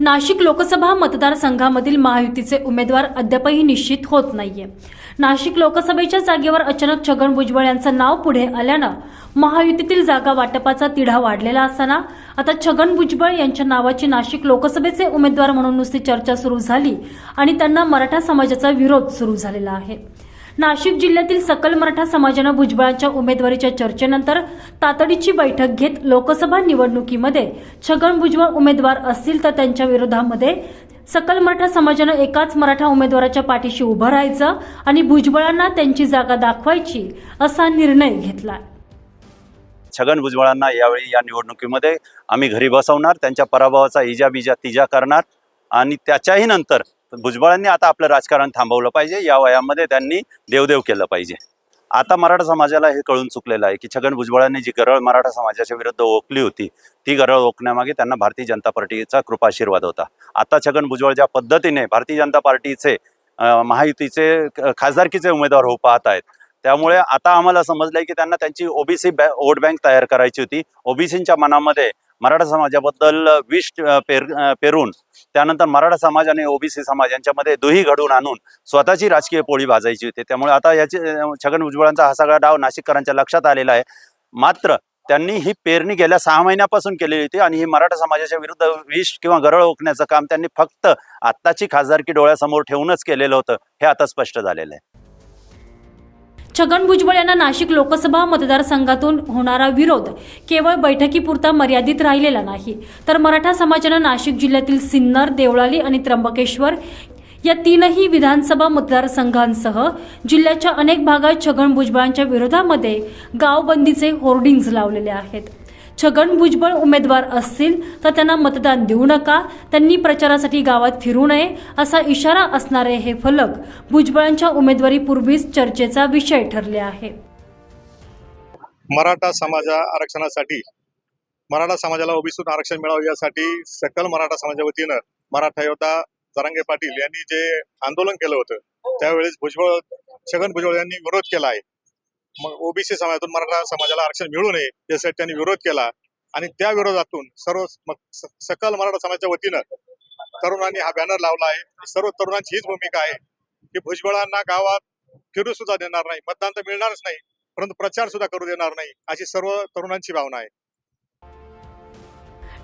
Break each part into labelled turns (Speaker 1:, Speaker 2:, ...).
Speaker 1: नाशिक लोकसभा मतदारसंघामधील महायुतीचे उमेदवार अद्यापही निश्चित होत नाहीये. नाशिक लोकसभेच्या जागेवर अचानक छगन भुजबळ यांचं नाव पुढे आल्यानं महायुतीतील जागा वाटपाचा तिढा वाढलेला असताना आता छगन भुजबळ यांच्या नावाची नाशिक लोकसभेचे उमेदवार म्हणून नुसती चर्चा सुरू झाली आणि त्यांना मराठा समाजाचा विरोध सुरू झालेला आहे. नाशिक जिल्ह्यातील सकल मराठा समाजानं भुजबळांच्या उमेदवारीच्या चर्चेनंतर तातडीची बैठक घेत लोकसभा निवडणुकीमध्ये छगन भुजबळ उमेदवार असतील तर त्यांच्या विरोधामध्ये सकल मराठा समाजानं एकाच मराठा उमेदवाराच्या पाठीशी उभं राहायचं आणि भुजबळांना त्यांची जागा दाखवायची असा निर्णय घेतला
Speaker 2: छगन भुजबळांना यावेळी या निवडणुकीमध्ये आम्ही घरी बसवणार त्यांच्या पराभवाचा इजा बिजा तिजा करणार आणि त्याच्याही नंतर भुजबळांनी आता आपलं राजकारण थांबवलं पाहिजे. या वयामध्ये त्यांनी देवदेव केलं पाहिजे. आता मराठा समाजाला हे कळून चुकलेलं आहे की छगन भुजबळांनी जी गरळ मराठा समाजाच्या विरुद्ध ओकली होती ती गरळ ओकण्यामागे त्यांना भारतीय जनता पार्टीचा कृपाशीर्वाद होता. आता छगन भुजबळ ज्या पद्धतीने भारतीय जनता पार्टीचे महायुतीचे क- खासदारकीचे उमेदवार हो पाहत आहेत त्यामुळे आता आम्हाला समजलंय की त्यांना त्यांची ओबीसी बॅ वोट बँक तयार करायची होती. ओबीसींच्या मनामध्ये मराठा समाजाबद्दल विष पेर पेरून त्यानंतर मराठा समाज आणि ओबीसी समाज यांच्यामध्ये दुही घडवून आणून स्वतःची राजकीय पोळी भाजायची होती. त्यामुळे आता याची छगन भुजबळांचा हा सगळा डाव नाशिककरांच्या लक्षात आलेला आहे. मात्र त्यांनी ही पेरणी गेल्या सहा महिन्यापासून केलेली होती आणि ही मराठा समाजाच्या विरुद्ध विष किंवा गरळ ओकण्याचं काम त्यांनी फक्त आत्ताची खासदारकी डोळ्यासमोर ठेवूनच केलेलं होतं हे आता स्पष्ट झालेलं आहे.
Speaker 1: छगन भुजबळ यांना नाशिक लोकसभा मतदारसंघातून होणारा विरोध केवळ बैठकीपुरता मर्यादित राहिलेला नाही. तर मराठा समाजानं नाशिक जिल्ह्यातील सिन्नर देवळाली आणि त्र्यंबकेश्वर या तीनही विधानसभा मतदारसंघांसह जिल्ह्याच्या अनेक भागात छगन भुजबळांच्या विरोधामध्ये गावबंदीचे होर्डिंग्ज लावलेले आहेत. छगन भुजबळ उमेदवार असतील तर त्यांना मतदान देऊ नका. त्यांनी प्रचारासाठी गावात फिरू नये असा इशारा असणारे हे फलक भुजबळांच्या उमेदवारीपूर्वीच चर्चेचा विषय ठरले आहे.
Speaker 3: मराठा समाजा आरक्षणासाठी मराठा समाजाला ओबीसीतून आरक्षण मिळावं यासाठी सकल मराठा समाजाच्या वतीनं मराठा योद्धा जरांगे पाटील यांनी जे आंदोलन केलं होतं त्यावेळेस भुजबळ छगन भुजबळ यांनी विरोध केला आहे. मग ओबीसी समाजातून मराठा समाजाला आरक्षण मिळू नये यासाठी त्यांनी विरोध केला. आणि त्या विरोधातून सर्व सकल मराठा समाजाच्या वतीनं तरुणांनी हा बॅनर लावला आहे. सर्व तरुणांची हीच भूमिका आहे की भुजबळांना गावात फिरू सुद्धा देणार नाही मतदान तर मिळणारच नाही परंतु प्रचार सुद्धा करू देणार नाही अशी सर्व तरुणांची भावना आहे.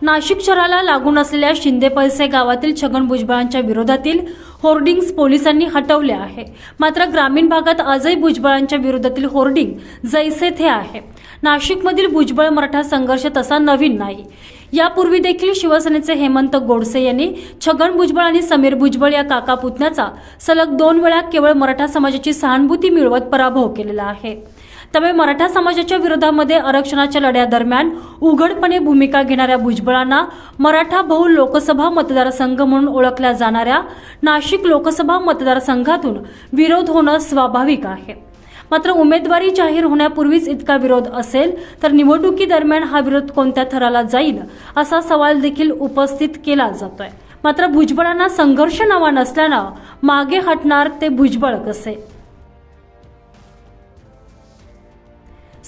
Speaker 1: नाशिक शहराला लागून असलेल्या शिंदे पैसे गावातील छगन भुजबळांच्या विरोधातील होर्डिंग्ज पोलिसांनी हटवले आहे. मात्र ग्रामीण भागात आजही भुजबळांच्या विरोधातील होर्डिंग जैसे थे आहे. नाशिकमधील भुजबळ मराठा संघर्ष तसा नवीन नाही. यापूर्वी देखील शिवसेनेचे हेमंत गोडसे यांनी छगन भुजबळ आणि समीर भुजबळ या काका पुतण्याचा सलग दोन वेळा केवळ मराठा समाजाची सहानुभूती मिळवत पराभव केलेला आहे. त्यामुळे मराठा समाजाच्या विरोधामध्ये आरक्षणाच्या लढ्यादरम्यान उघडपणे भूमिका घेणाऱ्या भुजबळांना मराठा बहुल लोकसभा मतदारसंघ म्हणून ओळखल्या जाणाऱ्या नाशिक लोकसभा मतदारसंघातून विरोध होणं स्वाभाविक आहे. मात्र उमेदवारी जाहीर होण्यापूर्वीच इतका विरोध असेल तर निवडणुकीदरम्यान हा विरोध कोणत्या थराला जाईल असा सवाल देखील उपस्थित केला जातोय. मात्र भुजबळांना संघर्ष नवा नसल्यानं मागे हटणार ते भुजबळ कसे?